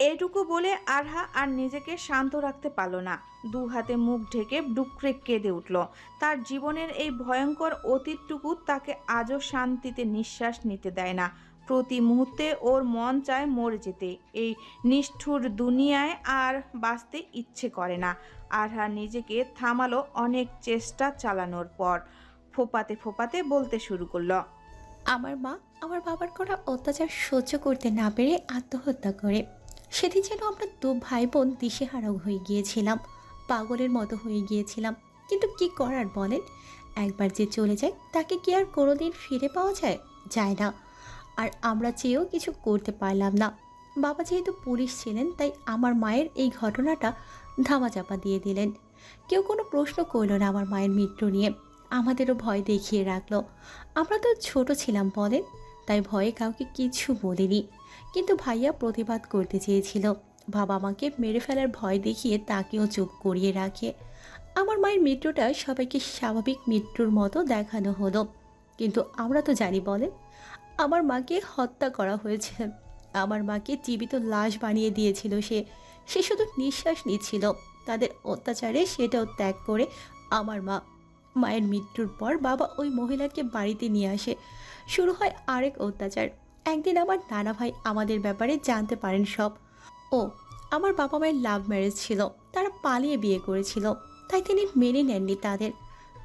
এটুকু বলে আরহা আর নিজেকে শান্ত রাখতে পারল না। দু হাতে মুখ ঢেকে ডুকরে কেঁদে উঠল। তার জীবনের এই ভয়ঙ্কর অতীতটুকু তাকে আজও শান্তিতে নিঃশ্বাস নিতে দেয় না। প্রতি মুহূর্তে ওর মন চায় মরে যেতে। এই নিষ্ঠুর দুনিয়ায় আর বাঁচতে ইচ্ছে করে না। আরহা নিজেকে থামালো অনেক চেষ্টা চালানোর পর। ফোপাতে ফোপাতে বলতে শুরু করল, আমার মা আমার বাবার করা অত্যাচার সহ্য করতে না পেরে আত্মহত্যা করে। সেদিন যেন আমরা দু ভাই বোন দিশেহারাও হয়ে গিয়েছিলাম, পাগলের মতো হয়ে গিয়েছিলাম। কিন্তু কি করার বলেন? একবার যে চলে যায়, তাকে কি আর কোনোদিন ফিরে পাওয়া যায়? যায় না। আর আমরা চেয়েও কিছু করতে পারলাম না। বাবা যেহেতু পুলিশ ছিলেন, তাই আমার মায়ের এই ঘটনাটা ধামাচাপা দিয়ে দিলেন। কেউ কোনো প্রশ্ন করল না আমার মায়ের মৃত্যু নিয়ে। আমাদেরও ভয় দেখিয়ে রাখল। আমরা তো ছোট ছিলাম বলেন, তাই ভয়ে কাউকে কিছু বলিনি। কিন্তু ভাইয়া প্রতিবাদ করতে চেয়েছিল। বাবা মাকে মেরে ফেলার ভয় দেখিয়ে তাকেও চুপ করিয়ে রাখে। আমার মায়ের মৃত্যুটা সবাইকে স্বাভাবিক মৃত্যুর মতো দেখানো হলো। কিন্তু আমরা তো জানি বলেন, আমার মাকে হত্যা করা হয়েছে। আমার মাকে জীবিত লাশ বানিয়ে দিয়েছিল সে। সে শুধু নিঃশ্বাস নিচ্ছিল। তাদের অত্যাচারে সেটাও ত্যাগ করে আমার মা। মায়ের মৃত্যুর পর বাবা ওই মহিলাকে বাড়িতে নিয়ে আসে। শুরু হয় আরেক অত্যাচার। একদিন আমার নানা ভাই আমাদের ব্যাপারে জানতে পারেন সব। ও, আমার বাবা মায়ের লাভ ম্যারেজ ছিল, তারা পালিয়ে বিয়ে করেছিল, তাই তিনি মেনে নেননি তাদের।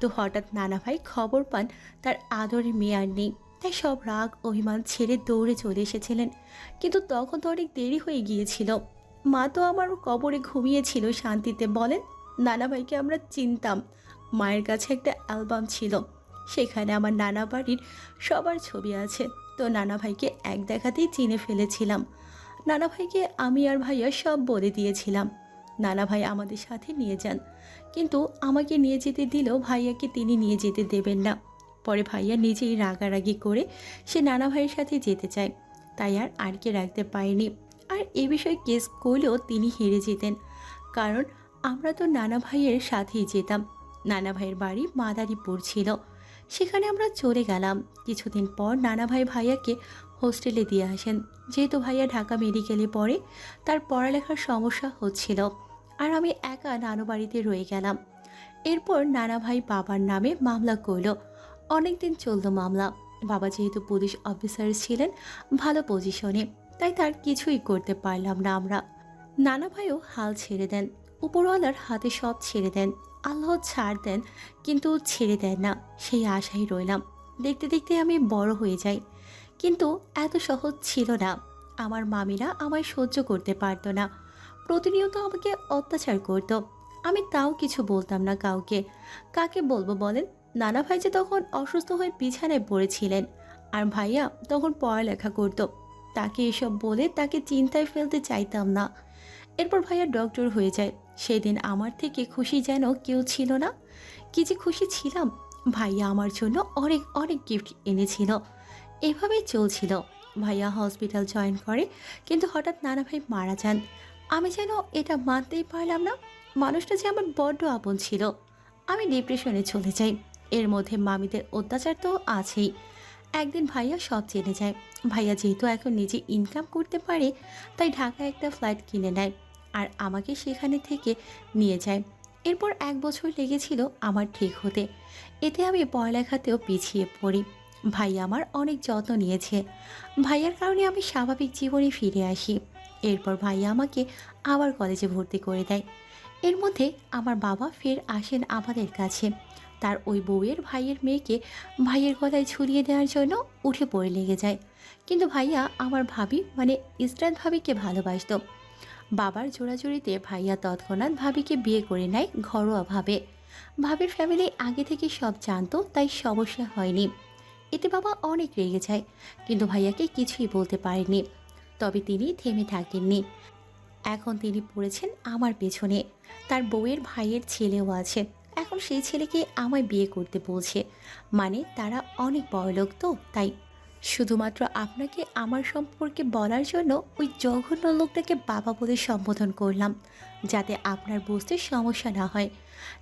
তো হঠাৎ নানা ভাই খবর পান, তার আদরে মেয়ে আর নেই, তাই সব রাগ, অভিমান ছেড়ে দৌড়ে চলে এসেছিলেন। কিন্তু তখন তো অনেক দেরি হয়ে গিয়েছিল। মা তো আমার কবরে ঘুমিয়েছিল শান্তিতে, বলেন, নানা ভাইকে আমরা চিনতাম। মায়ের কাছে একটা অ্যালবাম ছিল সেখানে আমার নানা বাড়ির সবার ছবি আছে। তো নানা ভাইকে এক দেখাতেই চিনে ফেলেছিলাম। নানা ভাইকে আমি আর ভাইয়া সব বলে দিয়েছিলাম। নানা ভাই আমাদের সাথে নিয়ে যান। কিন্তু আমাকে নিয়ে যেতে দিলেও ভাইয়াকে তিনি নিয়ে যেতে দেবেন না। পরে ভাইয়া নিজেই রাগারাগি করে সে নানা ভাইয়ের সাথে যেতে চায়। তাই আর আটকে রাখতে পারেনি। আর এ বিষয়ে কেস করলেও তিনি হেরে যেতেন। কারণ আমরা তো নানা ভাইয়ের সাথেই যেতাম। নানা ভাইয়ের বাড়ি মাদারীপুর ছিল। সেখানে আমরা চলে গেলাম। কিছুদিন পর নানা ভাই ভাইয়াকে হোস্টেলে দিয়ে আসেন। যেহেতু ভাইয়া ঢাকা মেডিকেলে পড়ে, তার পড়ালেখার সমস্যা হচ্ছিল আর আমি একা নানু বাড়িতে রয়ে গেলাম। এরপর নানা ভাই বাবার নামে মামলা করল। অনেক দিন চলল মামলা। বাবা যেহেতু পুলিশ অফিসার ছিলেন, ভালো পজিশনে, তাই তার কিছুই করতে পারলাম না আমরা। নানা ভাইও হাল ছেড়ে দেন। উপরওয়ালার হাতে সব ছেড়ে দেন। আল্লাহ ছাড় দেন, কিন্তু ছেড়ে দেন না। সেই আশাই রইলাম। দেখতে দেখতে আমি বড় হয়ে যাই। কিন্তু এত সহজ ছিল না। আমার মামিরা আমায় সহ্য করতে পারতো না। প্রতিনিয়ত আমাকে অত্যাচার করত। আমি তাও কিছু বলতাম না কাউকে। কাকে বলব বলেন? নানা ভাই যে তখন অসুস্থ হয়ে বিছানায় পড়েছিলেন। আর ভাইয়া তখন পড়ালেখা করত। তাকে এসব বলে তাকে চিন্তায় ফেলতে চাইতাম না। এরপর ভাইয়া ডক্টর হয়ে যায়। সেদিন আমার থেকে খুশি যেন কেউ ছিল না। কি যে খুশি ছিলাম, ভাইয়া আমার জন্য অনেক অনেক গিফট এনেছিল। এভাবেই চলছিল। ভাইয়া হসপিটাল জয়েন করে, কিন্তু হঠাৎ নানা ভাই মারা যান। আমি যেন এটা মানতেই পারলাম না। মানুষটা যে আমার বড্ড আপন ছিল। আমি ডিপ্রেশনে চলে যাই। এর মধ্যে মামিদের অত্যাচার তো আছেই। একদিন ভাইয়া সব জেনে যায়। ভাইয়া যেহেতু এখন নিজে ইনকাম করতে পারে, তাই ঢাকায় একটা ফ্ল্যাট কিনে নেয়। আর আমাকে সেখানে থেকে নিয়ে যায়। এরপর এক বছর লেগেছিল আমার ঠিক হতে। এতে আমি পড়ালেখাতেও পিছিয়ে পড়ি। ভাই আমার অনেক যত্ন নিয়েছে। ভাইয়ার কারণে আমি স্বাভাবিক জীবনে ফিরে আসি। এরপর ভাইয়া আমাকে আবার কলেজে ভর্তি করে দেয়। এর মধ্যে আমার বাবা ফের আসেন আমাদের কাছে। তার ওই বউয়ের ভাইয়ের মেয়েকে ভাইয়ের গলায় ঝুলিয়ে দেওয়ার জন্য উঠে পড়ে লেগে যায়। কিন্তু ভাইয়া আমার ভাবি মানে ইসরাত ভাবিকে ভালোবাসতো। বাবার জোড়াজুড়িতে ভাইয়া তৎক্ষণাৎ ভাবিকে বিয়ে করে নেয় ঘরোয়াভাবে। ভাবির ফ্যামিলি আগে থেকে সব জানতো, তাই সমস্যা হয়নি। এতে বাবা অনেক রেগে যায়, কিন্তু ভাইয়াকে কিছুই বলতে পারেনি তবে তিনি থেমে থাকেননি। এখন তিনি পড়েছেন আমার পেছনে। তার বউয়ের ভাইয়ের ছেলেও আছে। এখন সেই ছেলেকে আমায় বিয়ে করতে বলছে। মানে তারা অনেক বড়লোক তো, তাই শুধুমাত্র আপনাকে আমার সম্পর্কে বলার জন্য ওই জঘন্য লোকটাকে বাবা বলে সম্বোধন করলাম, যাতে আপনার বুঝতে সমস্যা না হয়।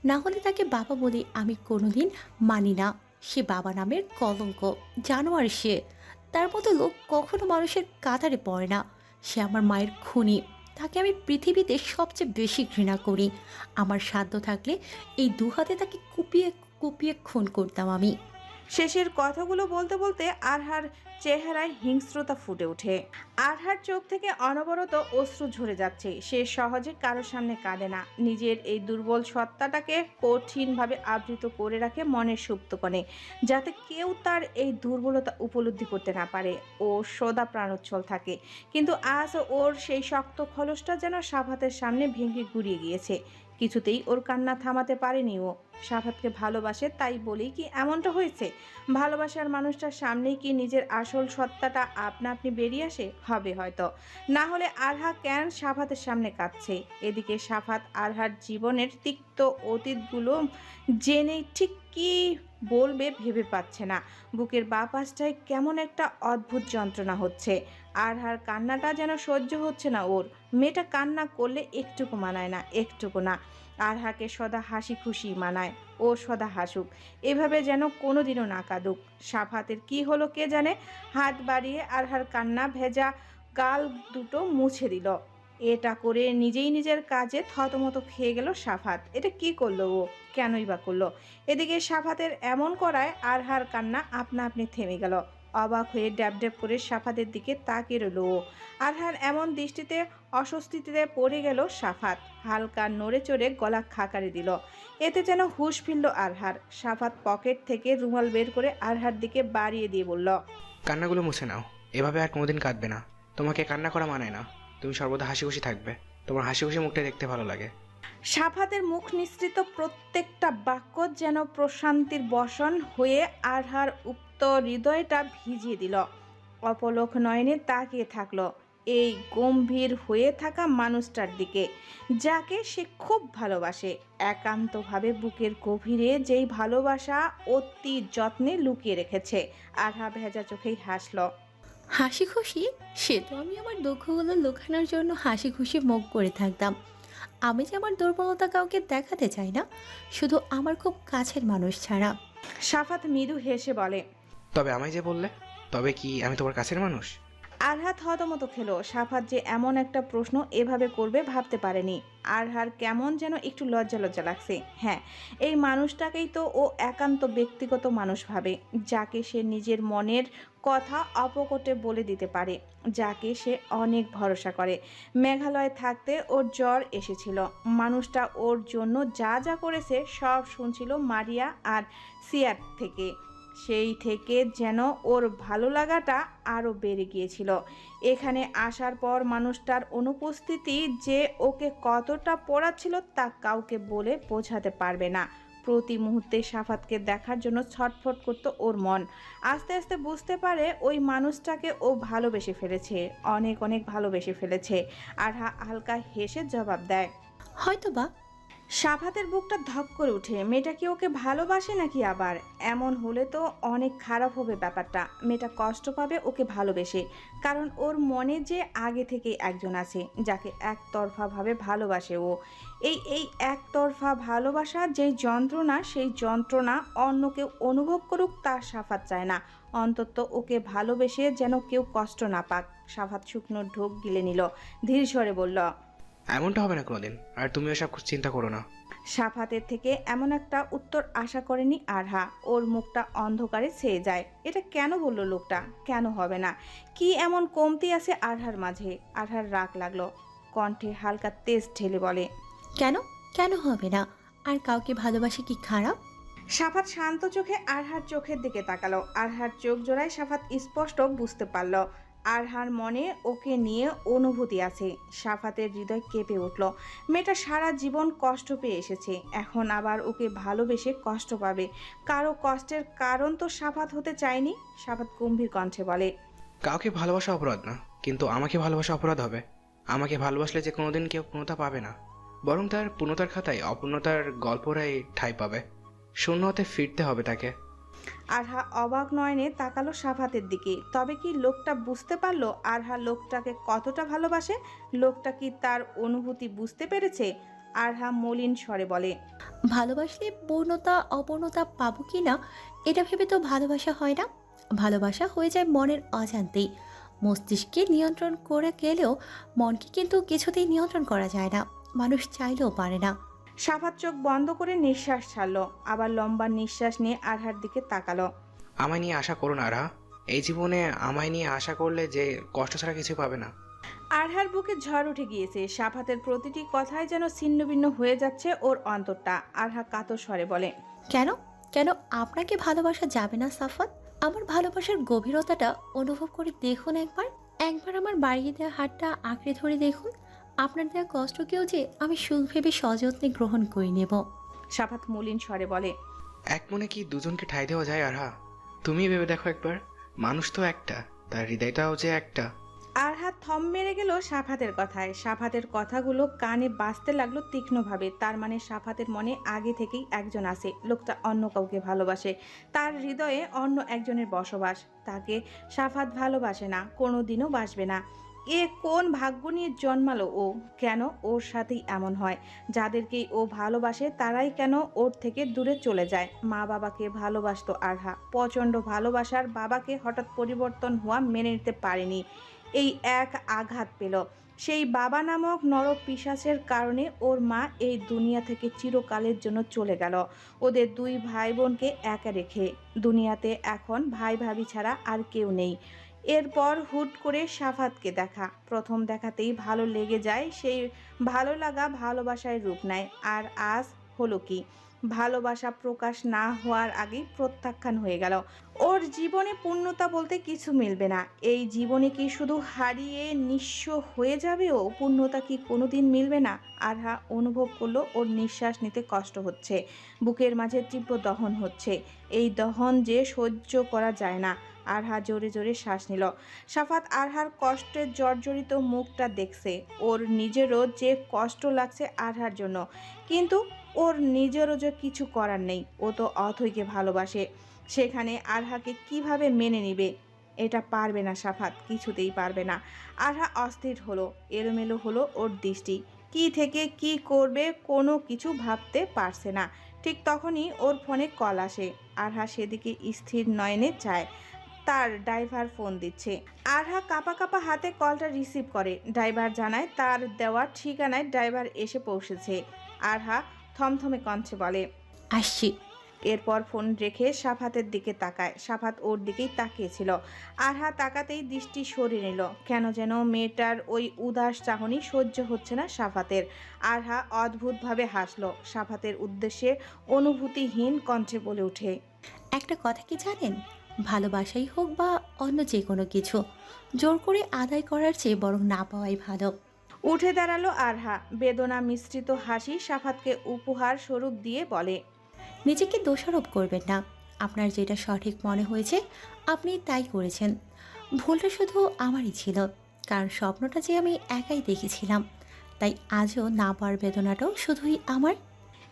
না হলে তাকে বাবা বলে আমি কোনোদিন মানি না। সে বাবা নামের কলঙ্ক, জানোয়ার সে। তার মতো লোক কখনো মানুষের কাতারে পড়ে না। সে আমার মায়ের খুনি। তাকে আমি পৃথিবীতে সবচেয়ে বেশি ঘৃণা করি। আমার সাধ্য থাকলে এই দু হাতে তাকে কুপিয়ে কুপিয়ে খুন করতাম আমি। শেষের কথাগুলো বলতে বলতে আরহার চেহারায় হিংস্রতা ফুটে ওঠে। আরহার চোখ থেকে অনবরত অশ্রু ঝরে যাচ্ছে। সে সহজে কারোর সামনে কাঁদে না। নিজের এই দুর্বল সত্তাটাকে কঠিনভাবে আবৃত করে রাখে মনের সুপ্ত কোণে, যাতে কেউ তার এই দুর্বলতা উপলব্ধি করতে না পারে ও সদা প্রাণোচ্ছল থাকে। কিন্তু আজ ওর সেই শক্ত খলসটা যেন সাভাতের সামনে ভেঙে গুড়িয়ে গিয়েছে। কিছুতেই ওর কান্না থামাতে পারেনি ও। সাফাতকে ভালোবাসে, তাই বলেই কি এমনটা হয়েছে? ভালোবাসার মানুষটার সামনেই কি নিজের আসল সত্তাটা আপনা আপনি বেরিয়ে আসে? হবে হয়তো। না হলে আরহা কেন সাফাতের সামনে কাঁদছে? এদিকে সাফাত আরহার জীবনের তিক্ত অতীতগুলো জেনে ঠিক কি বলবে ভেবে পাচ্ছে না। বুকের বা পাশটায় কেমন একটা অদ্ভুত যন্ত্রণা হচ্ছে। আরহার কান্নাটা যেন সহ্য হচ্ছে না ওর। মেয়েটা কান্না করলে একটুকু মানায় না, একটুকু না। আর হাকে সদা হাসি খুশি মানায়, ও সদা হাসুক। এভাবে যেন কোনোদিনও না কাঁদুক। সাফাতের কি হলো কে জানে? হাত বাড়িয়ে আরহার কান্না ভেজা গাল দুটো মুছে দিল। এটা করে নিজেই নিজের কাজে থতমত খেয়ে গেল সাফাত এটা কি করল ও? কেনই বা করল? এদিকে সাফাতের এমন করায় আরহার কান্না আপনা আপনি থেমে গেল। অবাক হয়ে ড্যাব ড্যাব করে সাফাতের দিকে তাকিয়ে রইল। ও আরহার এমন দৃষ্টিতে অস্বস্তিতে পড়ে গেল সাফাত। হালকা নড়ে চড়ে গলা খাকারে দিল। এতে যেন হুঁশ ফিরল আরহার সাফাত পকেট থেকে রুমাল বের করে আরহার দিকে বাড়িয়ে দিয়ে বলল কান্নাগুলো মুছে নাও। এভাবে আর কোনোদিন কাঁদবে না। তোমাকে কান্না করা মানায় না। তুমি সর্বদা হাসি খুশি থাকবে। তোমার হাসি খুশি মুখটা দেখতে ভালো লাগে। সাফাতের মুখ নিঃসৃত প্রত্যেকটা বাক্য যেন প্রশান্তির বসন হয়ে আরহার উক্ত হৃদয়টা ভিজিয়ে দিল। অপলক নয়নে তাকিয়ে থাকল। এই গম্ভীর হয়ে থাকা মানুষটার দিকে যাকে সে খুব ভালোবাসে। একান্তভাবে বুকের গভীরে যেই ভালোবাসা অতি যত্নে লুকিয়ে রেখেছে আরহা ভেজা চোখেই হাসল। হাসি খুশি? সে তো আমি আমার দুঃখগুলো লুকানোর জন্য হাসি খুশি মুখ করে থাকতাম। আমি যে আমার দুর্বলতা কাউকে দেখাতে চাই না শুধু আমার খুব কাছের মানুষ ছাড়া। সাফাত মৃদু হেসে বলে তবে আমায় যে বললে, তবে কি আমি তোমার কাছের মানুষ? আরহাত হতমতো খেলো। সাফাত যে এমন একটা প্রশ্ন এভাবে করবে ভাবতে পারেনি। আরহার কেমন যেন একটু লজ্জা লজ্জা লাগছে। হ্যাঁ এই মানুষটাকেই তো ও একান্ত ব্যক্তিগত মানুষ ভাবে, যাকে সে নিজের মনের কথা অপকটে বলে দিতে পারে, যাকে সে অনেক ভরসা করে। মেঘালয়ে থাকতে ওর জ্বর এসেছিল। মানুষটা ওর জন্য যা যা করেছে সব শুনছিল মারিয়া আর সিয়ার থেকে। সেই থেকে যেন ওর ভালো লাগাটা আরও বেড়ে গিয়েছিল। এখানে আসার পর মানুষটার অনুপস্থিতি যে ওকে কতটা পড়াচ্ছিল তা কাউকে বলে বোঝাতে পারবে না। প্রতি মুহূর্তে সাফাতকে দেখার জন্য ছটফট করতো ওর মন। আস্তে আস্তে বুঝতে পারে ওই মানুষটাকে ও ভালোবেসে ফেলেছে, অনেক অনেক ভালোবেসে ফেলেছে। আর হালকা হেসে জবাব দেয় হয়তো বা সাফাতের বুকটা ধক করে ওঠে মেয়েটা কি ওকে ভালোবাসে নাকি আবার? এমন হলে তো অনেক খারাপ হবে ব্যাপারটা। মেয়েটা কষ্ট পাবে, ওকে ভালোবেসে। কারণ ওর মনে যে আগে থেকে একজন আছে, যাকে একতরফাভাবে ভালোবাসে ও। এই এই একতরফা ভালোবাসা, যেই যন্ত্রণা, সেই যন্ত্রণা অন্য কেউ অনুভব করুক তা সাফাত চায় না। অন্তত ওকে ভালোবেসে যেন কেউ কষ্ট না পাক। সাফাত শুকনো ঢোক গিলে নিল। ধীর স্বরে বলল এমনটা হবে না কোনোদিন। আর তুমি ওসব চিন্তা করো না। সাফাতের থেকে এমন একটা উত্তর আশা করেনি আরহা। ওর মুখটা অন্ধকারে ছেয়ে যায়। এটা কেন বলল লোকটা? কেন হবে না? কি এমন কমতি আছে আরহার মাঝে? আরহার রাগ লাগল। কণ্ঠে হালকা তেজ ঢেলে বলে কেন? কেন হবে না? আর কাউকে ভালোবাসে কি খারাপ? সাফাত শান্ত চোখে আরহার চোখের দিকে তাকালো। আরহার চোখ জোড়ায় সাফাত স্পষ্ট বুঝতে পারল। আরহার মনে ওকে নিয়ে অনুভূতি আছে। সাফাতের হৃদয় কেঁপে উঠল। মেয়েটা সারা জীবন কষ্ট পেয়ে এসেছে। এখন আবার ওকে ভালোবেসে কষ্ট পাবে। কারও কষ্টের কারণ তো সাফাত হতে চায়নি, সাফাত গম্ভীর কণ্ঠে বলে। কাউকে ভালোবাসা অপরাধ না, কিন্তু আমাকে ভালোবাসা অপরাধ হবে। আমাকে ভালোবাসলে যে কোনোদিন কেউ পূর্ণতা পাবে না। বরং তার পূর্ণতার খাতায় অপূর্ণতার গল্পরাই ঠাঁই পাবে। শূন্য হতে ফিরতে হবে তাকে। আরহা অবাক নয়নে তাকালো সাফাতের দিকে। তবে কি লোকটা বুঝতে পারল আরহা লোকটাকে কতটা ভালোবাসে? লোকটা কি তার অনুভূতি বুঝতে পেরেছে? আরহা মলিন স্বরে বলে, ভালোবাসলে পূর্ণতা, অপূর্ণতা পাবো কি না, এটা ভেবে তো ভালোবাসা হয় না। ভালোবাসা হয়ে যায় মনের অজান্তেই। মস্তিষ্কে নিয়ন্ত্রণ করে গেলেও মনকে কিন্তু কিছুতেই নিয়ন্ত্রণ করা যায় না। মানুষ চাইলেও পারে না। সাফাত চোখ বন্ধ করে নিঃশ্বাস ছাড়লো আবার লম্বা নিঃশ্বাস নিয়ে আরহার দিকে তাকালো। আমায় নিয়ে আশা করুন আরহা। এই জীবনে আমায় নিয়ে আশা করলে যে কষ্ট ছাড়া কিছু পাবে না। আরহার বুকে ঝড় উঠে গিয়েছে। সাফাতের প্রতিটি কথায় যেন ছিন্নভিন্ন হয়ে যাচ্ছে ওর অন্তরটা। আরহা কাতর স্বরে বলে কেন? কেন আপনাকে ভালোবাসা যাবে না সাফাত? আমার ভালোবাসার গভীরতাটা অনুভব করে দেখুন একবার। একবার আমার বাড়িয়ে দেওয়া হাতটা আঁকড়ে ধরে দেখুন। আপনার দেওয়া কষ্টকেও যে আমি সুখ ভেবে সযত্নে গ্রহণ করে নেব। সাফাত মলিন স্বরে বলে এক মনে কি দুজনকে ঠাই দেওয়া যায় আরহা? তুমি ভেবে দেখো একবার মানুষ তো একটা তার হৃদয়টাও যে একটা। আর আরহা থম মেরে গেল সাফাতের কথায়। সাফাতের কথাগুলো কানে বাজতে লাগল তীক্ষ্ণভাবে। তার মানে সাফাতের মনে আগে থেকেই একজন আছে লোকটা অন্য কাউকে ভালোবাসে। তার হৃদয়ে অন্য একজনের বসবাস। তাকে সাফাত ভালোবাসে না কোনো দিনও বাসবে না। এ কোন ভাগ্য নিয়ে জন্মালো ও কেন ওর সাথেই এমন হয়? যাদেরকেই ও ভালোবাসে তারাই কেন ওর থেকে দূরে চলে যায়? মা বাবাকে ভালোবাসতো আরহা। প্রচণ্ড ভালোবাসার বাবাকে হঠাৎ পরিবর্তন হওয়া মেনে নিতে পারেনি। এই এক আঘাত পেল। সেই বাবা নামক নর পিশাচের কারণে ওর মা এই দুনিয়া থেকে চিরকালের জন্য চলে গেল। ওদের দুই ভাই বোনকে একা রেখে। দুনিয়াতে এখন ভাই ভাবি ছাড়া আর কেউ নেই। এরপর হুট করে সাফাতকে দেখা। প্রথম দেখাতেই ভালো লেগে যায়, সেই ভালো লাগা ভালোবাসায় রূপ নেয়। আর আজ হলো কি? ভালোবাসা প্রকাশ না হওয়ার আগেই প্রত্যাখ্যান হয়ে গেল। ওর জীবনে পূর্ণতা বলতে কিছু মিলবে না। এই জীবনে কি শুধু হারিয়ে নিঃস্ব হয়ে যাবে ও? পূর্ণতা কি কোনোদিন মিলবে না? আরহা অনুভব করল ওর নিঃশ্বাস নিতে কষ্ট হচ্ছে। বুকের মাঝে তীব্র দহন হচ্ছে। এই দহন যে সহ্য করা যায় না। আরহা জোরে জোরে শ্বাস নিল। সাফাত আরহার কষ্টের জর্জরিত মুখটা দেখছে। ওর নিজেরও যে কষ্ট লাগছে আরহার জন্য। কিন্তু ওর নিজেরও যে কিছু করার নেই, ও তো অথৈকে ভালোবাসে। সেখানে আরহাকে কীভাবে মেনে নিবে, এটা পারবে না সাফাত, কিছুতেই পারবে না। আরহা অস্থির হলো, এলোমেলো হলো ওর দৃষ্টি। কি থেকে কি করবে কোনো কিছু ভাবতে পারছে না। ঠিক তখনই ওর ফোনে কল আসে। আরহা সেদিকে স্থির নয়নে চায়। তার ড্রাইভার ফোন দিচ্ছে। আরহা কাপা কাপা হাতে কলটা রিসিভ করে। ড্রাইভার জানায় তার দেওয়া ঠিকানায় ড্রাইভার এসে পৌঁছেছে। আরহা থমথমে কণ্ঠে বলে আসছি। এরপর ফোন রেখে সাফাতের দিকে তাকায়। সাফাত ওর দিকেই তাকিয়েছিল। আরহা তাকাতেই দৃষ্টি সরে নিল। কেন যেন মেয়েটার ওই উদাস চাহনি সহ্য হচ্ছে না সাফাতের। আরহা অদ্ভুতভাবে হাসলো। সাফাতের উদ্দেশ্যে অনুভূতিহীন কণ্ঠে বলে ওঠে একটা কথা কি জানেন? ভালোবাসাই হোক বা অন্য যে কোনো কিছু জোর করে আদায় করার চেয়ে বরং না পাওয়াই ভালো। উঠে দাঁড়াল আরহা বেদনা মিশ্রিত হাসি সাফাতকে উপহার স্বরূপ দিয়ে বলে নিজেকে দোষারোপ করবেন না। আপনার যেটা সঠিক মনে হয়েছে আপনি তাই করেছেন। ভুলটা শুধু আমারই ছিল কারণ স্বপ্নটা যে আমি একাই দেখেছিলাম তাই আজও না পাওয়ার বেদনাটাও শুধুই আমার।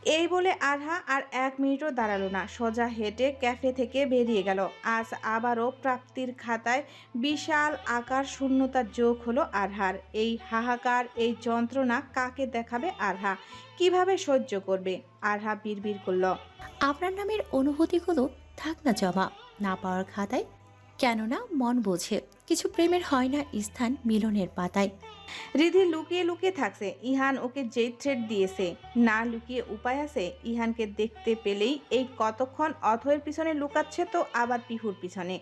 এই বলে আরহা আর এক মিনিটও দাঁড়াল না। সোজা হেঁটে ক্যাফে থেকে বেরিয়ে গেল। আজ আবারও প্রাপ্তির খাতায় বিশাল আকার শূন্যতার যোগ হলো আরহার। এই হাহাকার, এই যন্ত্রণা কাকে দেখাবে আরহা? কীভাবে সহ্য করবে? আরহা বিড়বিড় করল। আপনার নামের অনুভূতিগুলো থাক না জমা, না পাওয়ার খাতায়। কেননা মন বোঝে। কিছু প্রেমের হয় না স্থান মিলনের পাতায়। রিধি লুকিয়ে লুকিয়ে থাকছে। ইহান ওকে যেই থ্রেড দিয়েছে না লুকিয়ে উপায় আছে? ইহানকে দেখতে পেলেই এই কতক্ষণ অথয়ের পিছনে লুকাচ্ছে তো আবার পিহুর পিছনে।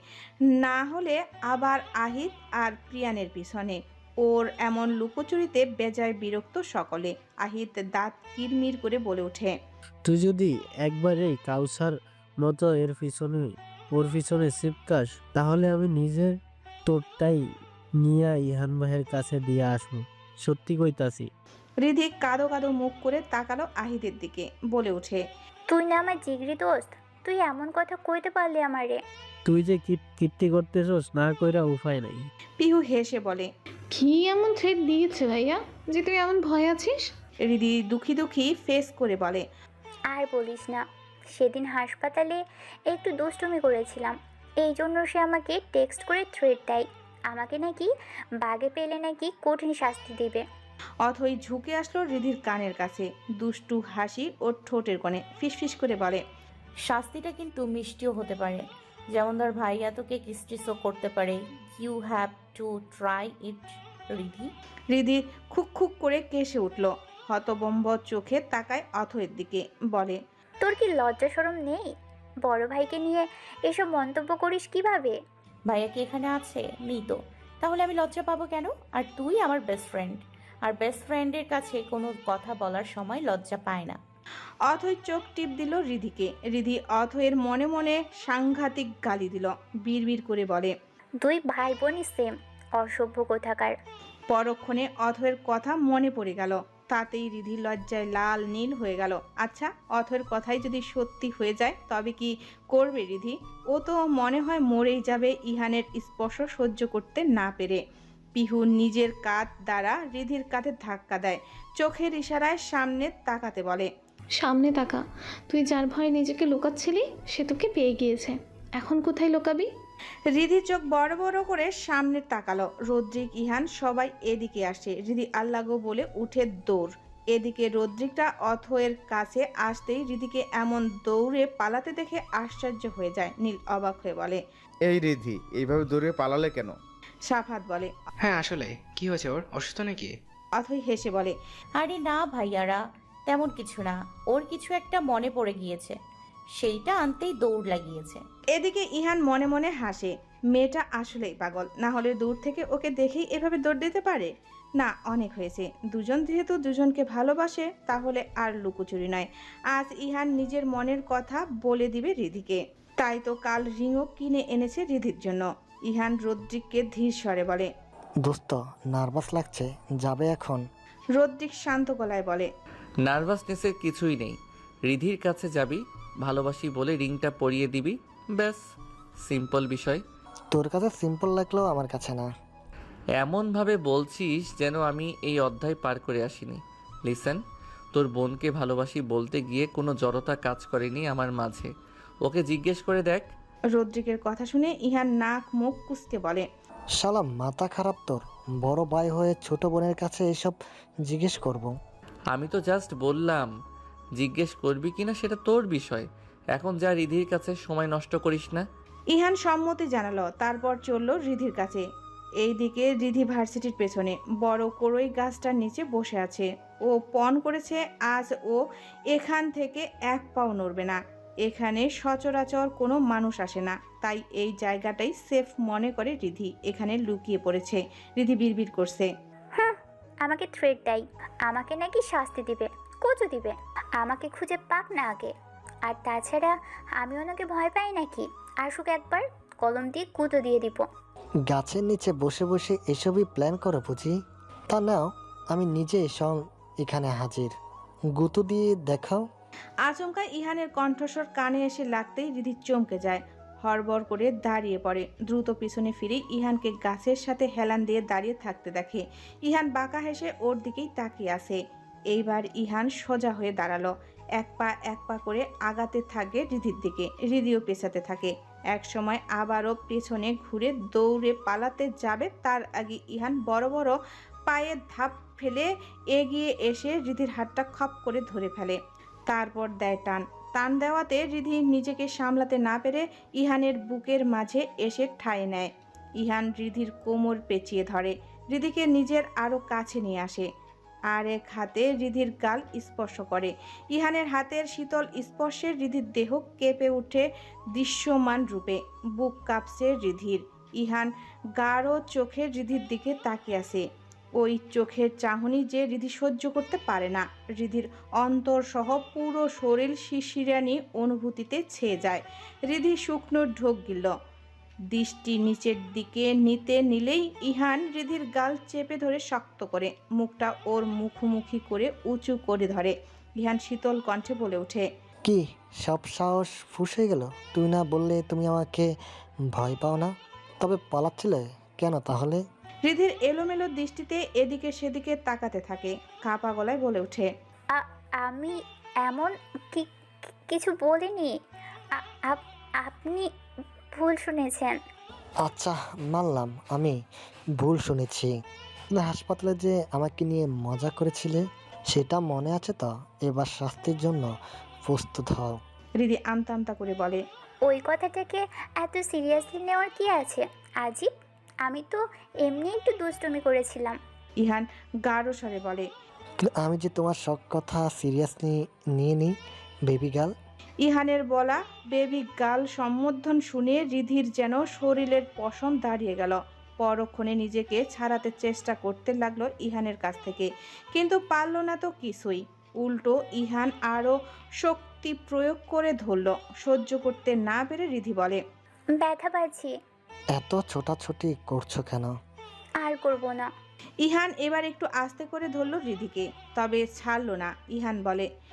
না হলে আবার আহিত আর প্রিয়ানের পিছনে। ওর এমন লুকোচুরিতে বেজায় বিরক্ত সকলে। আহিত দাঁত কিরমির করে বলে ওঠে। তুই যদি একবার এই কাউসার মতো এর পিছনে ওর পিছনে চিপকাস তাহলে আমি নিজের তোরটাই নিয়ে ইহান ভাইয়ের কাছে দিয়ে আসব। সত্যি কইতাছি। রিধি কাদো কাদো মুখ করে তাকালো আহিদের দিকে বলে ওঠে তুই না আমার জিগরি দোস্ত তুই এমন কথা কইতে পারলি আমারে? তুই যে কীট- কীর্তি করতেছস না কইরা উপায় নাই। পিহু হেসে বলে কি এমন থ্রেড দিয়েছে ভাইয়া যে তুই এমন ভয় আছিস? রিধি দুঃখী দুঃখী ফেস করে বলে আর বলিস না সেদিন হাসপাতালে একটু দুষ্টুমি করেছিলাম এই জন্য সে আমাকে টেক্সট করে থ্রেড দেয়। আমাকে নাকি বাগে পেলে নাকি কঠিন শাস্তি দেবে। অথই ঝুঁকে আসলো রিধির কানের কাছে। দুষ্টু হাসি ওর ঠোঁটের কোণে ফিসফিস করে বলে শাস্তিটা কিন্তু মিষ্টিও হতে পারে। যেমন ধর ভাইয়া তোকে কিস্টিসও করতে পারে। You have to try it Riddhi. Riddhi খুক খুক করে কেসে উঠল। হতবম্ব চোখে তাকায় অথয়ের দিকে বলে তোর কি লজ্জা সরম নেই? বড় ভাইকে নিয়ে এসব মন্তব্য করিস কীভাবে? ভাইয়া কি এখানে আছে? নেই তো। তাহলে আমি লজ্জা পাবো কেন? আর তুই আমার বেস্ট ফ্রেন্ড আর বেস্ট ফ্রেন্ডের কাছে কোনো কথা বলার সময় লজ্জা পায় না। অথই চোখ টিপ দিল রিধিকে। রিধি অথয়ের মনে মনে সাংঘাতিক গালি দিল। বিড়বিড় করে বলে দুই ভাই বোনই সেম অসভ্য কোথাকার। পরক্ষণে অথয়ের কথা মনে পড়ে গেল। তাতেই রিধি লজ্জায় লাল নীল হয়ে গেল। আচ্ছা অথয়ের কথাই যদি সত্যি হয়ে যায়, তবে কি করবে রিধি? ও তো মনে হয় মরেই যাবে ইহানের স্পর্শ সহ্য করতে না পেরে। পিহু নিজের কাঁধ দ্বারা রিধির কাঁধে ধাক্কা দেয়। চোখের ইশারায় সামনে তাকাতে বলে, সামনে তাকা। তুই যার ভয়ে নিজেকে লুকাচ্ছিলি, সে তোকে পেয়ে গিয়েছে। এখন কোথায় লুকাবি? রিধি চোখ বড় বড় করে সামনে তাকালো। রদ্রিক ইহান সবাই এদিকে আসে। রিধি আল্লাগো বলে উঠে দৌড়। এদিকে রদ্রিকটা অথয়ের কাছে আসতেই রিধিকে এমন দৌড়ে পালাতে দেখে আশ্চর্য হয়ে যায়। নীল অবাক হয়ে বলে এই রিধি এইভাবে দৌড়ে পালালে কেন? সাফাত বলে হ্যাঁ আসলে। কি হয়েছে ওর? অসুস্থ নাকি? অথই হেসে বলে আরে না ভাইয়ারা তেমন কিছু না। ওর কিছু একটা মনে পড়ে গিয়েছে। সেইটা আনতেই দৌড় লাগিয়েছে। এদিকে ইহান মনে মনে হাসে মেয়েটা আসলেই পাগল না হলে দূর থেকে ওকে দেখেই এভাবে দৌড় দিতে পারে? না অনেক হয়েছে। দুজন যেহেতু দুজনকে ভালোবাসে তাহলে আর লুকোচুরি নয়। আজ ইহান নিজের মনের কথা বলে দিবে রিধিকে। তাই তো কাল রিংও কিনে এনেছে রিধির জন্য। ইহান রদ্রিককে ধীর স্বরে বলে দোস্ত নার্ভাস লাগছে যাবে এখন? রদ্রিক শান্ত গলায় বলে নার্ভাসনেসের কিছুই নেই। রিধির কাছে যাবি ভালোবাসি বলে রিংটা পরিয়ে দিবি। ব্যাস সিম্পল বিষয়। তোর কাছে সিম্পল লাগলেও আমার কাছে না। এমনভাবে বলছিস যেন আমি এই অধ্যায় পার করে আসিনি। লিসেন তোর বোনকে ভালোবাসি বলতে গিয়ে কোনো জড়তা কাজ করেনি আমার মাঝে। ওকে জিজ্ঞেস করে দেখ। রদ্রিকের কথা শুনে ইহান নাক মুখ কুচকে বলে শালা মাথা খারাপ তোর। বড় ভাই হয়ে ছোট বোনের কাছে এসব জিজ্ঞেস করব। আমি তো জাস্ট বললাম জিজ্ঞেস করবি কিনা সেটা তোর বিষয়। এখন যা রিধির কাছে সময় নষ্ট করিস না। ইহান সম্মতি জানালো তারপর চলল রিধির কাছে। এইদিকে রিধি ভার্সিটির পেছনে বড় করই গাছটার নিচে বসে আছে। ও পণ করেছে আজ ও এখান থেকে এক পাও নড়বে না। এখানে সচরাচর কোনো মানুষ আসে না। তাই এই জায়গাটাই সেফ মনে করে রিধি এখানে লুকিয়ে পড়েছে। রিধি বিড়বিড় করছে। হুম আমাকে থ্রেড দেয়। আমাকে নাকি শাস্তি দিবে। কচু দিবে। আমাকে খুঁজে পাক না আগে। আর তাছাড়া আমি ওনাকে ভয় পাই নাকি? আসুক একবার কলম দিয়ে কুতো দিয়ে দিব। গাছের নিচে বসে বসে এসবই প্ল্যান করো বুঝি? তা নাও আমি নিজে সব এখানে হাজির। গুতু দিয়ে দেখাও। আচমকা ইহানের কণ্ঠস্বর কানে এসে লাগতেই রিধি চমকে যায়। হড়বড় করে দাঁড়িয়ে পড়ে। দ্রুত পিছনে ফিরে ইহানকে গাছের সাথে হেলান দিয়ে দাঁড়িয়ে থাকতে দেখে। ইহান বাঁকা হেসে ওর দিকেই তাকিয়ে আসে এইবার ইহান সোজা হয়ে দাঁড়াল। এক পা এক পা করে আগাতে থাকে রিধির দিকে। রিধিও পেছাতে থাকে। এক সময় আবারও পেছনে ঘুরে দৌড়ে পালাতে যাবে। তার আগে ইহান বড় বড় পায়ের ধাপ ফেলে এগিয়ে এসে রিধির হাতটা খপ করে ধরে ফেলে। তারপর দেয় টান। টান দেওয়াতে রিধি নিজেকে সামলাতে না পেরে ইহানের বুকের মাঝে এসে ঠাঁই নেয়। ইহান রিধির কোমর পেঁচিয়ে ধরে। রিধিকে নিজের আরও কাছে নিয়ে আসে। আর এক হাতে রিধির গাল স্পর্শ করে। ইহানের হাতের শীতল স্পর্শে রিধির দেহ কেঁপে উঠে দৃশ্যমান রূপে। বুক কাঁপছে রিধির। ইহান গাঢ় চোখে রিধির দিকে তাকিয়ে আছে ওই চোখের চাহনি যে রিধি সহ্য করতে পারে না, রিধির অন্তর সহ পুরো শরীর শিশিরানি অনুভূতিতে ছেয়ে যায়। রিধি শুকনো ঢোক গিল দৃষ্টি নিচের দিকে নিতে নিলেই ইহান রিধির গাল চেপে ধরে শক্ত করে মুখটা ওর মুখোমুখি করে উঁচু করে ধরে। ইহান শীতল কণ্ঠে বলে ওঠে কি সব সাহস ফুস হয়ে গেল? তুমি না বললে তুমি আমাকে ভয় পাও না? তবে পালাচ্ছিলে কেন তাহলে? রিধির এলোমেলো দৃষ্টিতে এদিকে সেদিকে তাকাতে থাকে কাপা গলায় বলে ওঠে আমি এমন কি কিছু বলিনি। আপ- আপনি ভুল শুনেছেন। আচ্ছা মানলাম আমি ভুল শুনেছি। কিন্তু হাসপাতালে যে আমাকে নিয়ে মজা করেছিলে সেটা মনে আছে তো? এবার শাস্তির জন্য প্রস্তুত হও। রিধি আমতা আমতা করে বলে ওই কথাটাকে এত সিরিয়াসলি নেওয়ার কি আছে? আজিব আমি তো এমনি একটু দুষ্টুমি করেছিলাম। ইহান গাঢ় স্বরে বলে কিন্তু আমি যে তোমার সব কথা সিরিয়াসলি নিয়ে নিই বেবি গার্ল ইহানের বলা বেবি গাল সম্বোধন শুনে রিধির যেন শরীরের পশম দাঁড়িয়ে গেল। পরক্ষণে নিজেকে ছাড়াতে চেষ্টা করতে লাগল ইহানের কাছ থেকে কিন্তু পারল না তো কিছুই। উল্টো ইহান আরও শক্তি প্রয়োগ করে ধরল সহ্য করতে না পেরে রিধি বলে ব্যথা পাচ্ছি। এত ছোটাছুটি করছ কেন? আর করব না। ইহান এবার একটু আস্তে করে ধরল রিধিকে তবে ছাড়ল না। ইহান বলে